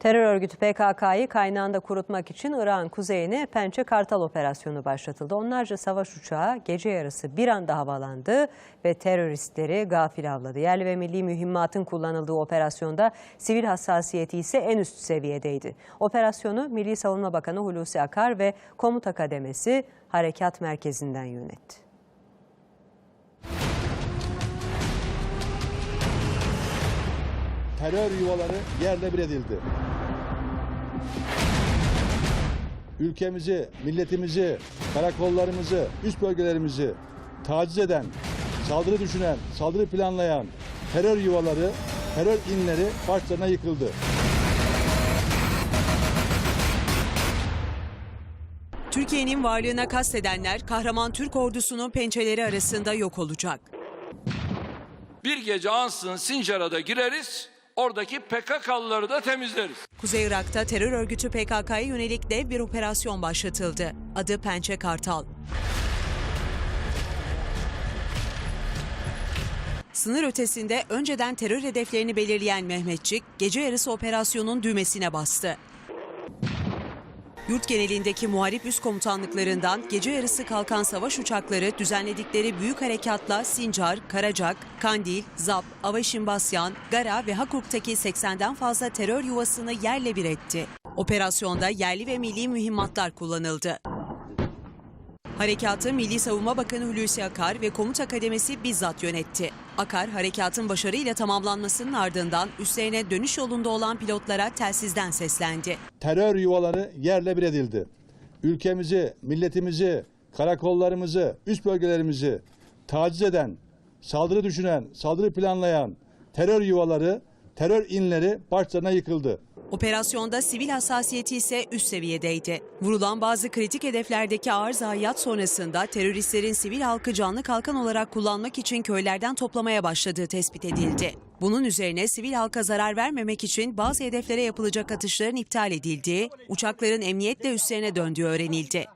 Terör örgütü PKK'yı kaynağında kurutmak için Irak'ın kuzeyine Pençe Kartal operasyonu başlatıldı. Onlarca savaş uçağı gece yarısı bir anda havalandı ve teröristleri gafil avladı. Yerli ve milli mühimmatın kullanıldığı operasyonda sivil hassasiyeti ise en üst seviyedeydi. Operasyonu Milli Savunma Bakanı Hulusi Akar ve Komuta Kademesi Harekat Merkezi'nden yönetti. Terör yuvaları yerle bir edildi. Ülkemizi, milletimizi, karakollarımızı, üst bölgelerimizi taciz eden, saldırı düşünen, saldırı planlayan terör yuvaları, terör inleri başlarına yıkıldı. Türkiye'nin varlığına kastedenler kahraman Türk ordusunun pençeleri arasında yok olacak. Bir gece ansın Sincar'a da gireriz, oradaki PKK'lıları da temizleriz. Kuzey Irak'ta terör örgütü PKK'ya yönelik dev bir operasyon başlatıldı. Adı Pençe Kartal. Sınır ötesinde önceden terör hedeflerini belirleyen Mehmetçik, gece yarısı operasyonun düğmesine bastı. Yurt genelindeki muharip üst komutanlıklarından gece yarısı kalkan savaş uçakları düzenledikleri büyük harekatla Sincar, Karacak, Kandil, Zap, Avaşinbasyan, Gara ve Hakurk'taki 80'den fazla terör yuvasını yerle bir etti. Operasyonda yerli ve milli mühimmatlar kullanıldı. Harekatı Milli Savunma Bakanı Hulusi Akar ve Komuta Kademesi bizzat yönetti. Akar, harekatın başarıyla tamamlanmasının ardından üstlerine dönüş yolunda olan pilotlara telsizden seslendi. Terör yuvaları yerle bir edildi. Ülkemizi, milletimizi, karakollarımızı, üst bölgelerimizi taciz eden, saldırı düşünen, saldırı planlayan terör yuvaları, terör inleri başlarına yıkıldı. Operasyonda sivil hassasiyeti ise üst seviyedeydi. Vurulan bazı kritik hedeflerdeki ağır zayiat sonrasında teröristlerin sivil halkı canlı kalkan olarak kullanmak için köylerden toplamaya başladığı tespit edildi. Bunun üzerine sivil halka zarar vermemek için bazı hedeflere yapılacak atışların iptal edildiği, uçakların emniyetle üstlerine döndüğü öğrenildi.